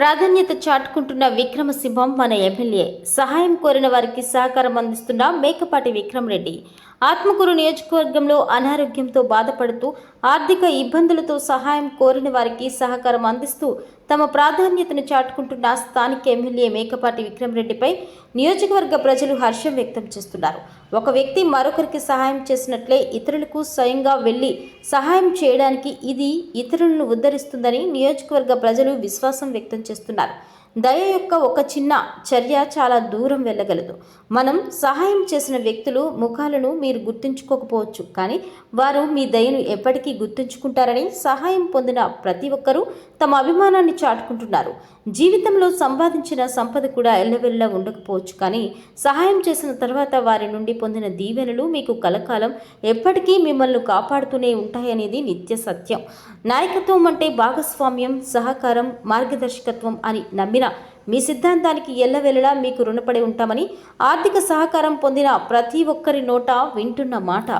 ప్రాధాన్యత చాటుకుంటున్న విక్రమసింహం మన ఎమ్మెల్యే. సహాయం కోరిన వారికి సహకారం అందిస్తున్న మేకపాటి విక్రమ్ రెడ్డి. ఆత్మకూరు నియోజకవర్గంలో అనారోగ్యంతో బాధపడుతూ ఆర్థిక ఇబ్బందులతో సహాయం కోరిన వారికి సహకారం అందిస్తూ తమ ప్రాధాన్యతను చాటుకుంటున్న స్థానిక ఎమ్మెల్యే మేకపాటి విక్రమ్ రెడ్డిపై నియోజకవర్గ ప్రజలు హర్షం వ్యక్తం చేస్తున్నారు. ఒక వ్యక్తి మరొకరికి సహాయం చేసినట్లే ఇతరులకు స్వయంగా వెళ్ళి సహాయం చేయడానికి ఇది ఇతరులను ఉద్ధరిస్తుందని నియోజకవర్గ ప్రజలు విశ్వాసం వ్యక్తం చేస్తున్నారు. దయ యొక్క ఒక చిన్న చర్య చాలా దూరం వెళ్ళగలదు. మనం సహాయం చేసిన వ్యక్తులు ముఖాలను మీరు గుర్తుంచుకోకపోవచ్చు. కానీ వారు మీ దయను ఎప్పటికీ గుర్తుంచుకుంటారని సహాయం పొందిన ప్రతి ఒక్కరూ తమ అభిమానాన్ని చాటుకుంటున్నారు. జీవితంలో సంపాదించిన సంపద కూడా ఎల్లవెల్లా ఉండకపోవచ్చు. కానీ సహాయం చేసిన తర్వాత వారి నుండి పొందిన దీవెనలు మీకు కలకాలం ఎప్పటికీ మిమ్మల్ని కాపాడుతూనే ఉంటాయనేది నిత్య సత్యం. నాయకత్వం అంటే భాగస్వామ్యం సహకారం మార్గదర్శకత్వం అని నమ్మి పొందిన మీ సిద్ధాంతానికి ఎల్లవెల్లలా మీకు రుణపడి ఉంటామని ఆర్థిక సహకారం పొందిన ప్రతి ఒక్కరి నోట వింటున్న మాట.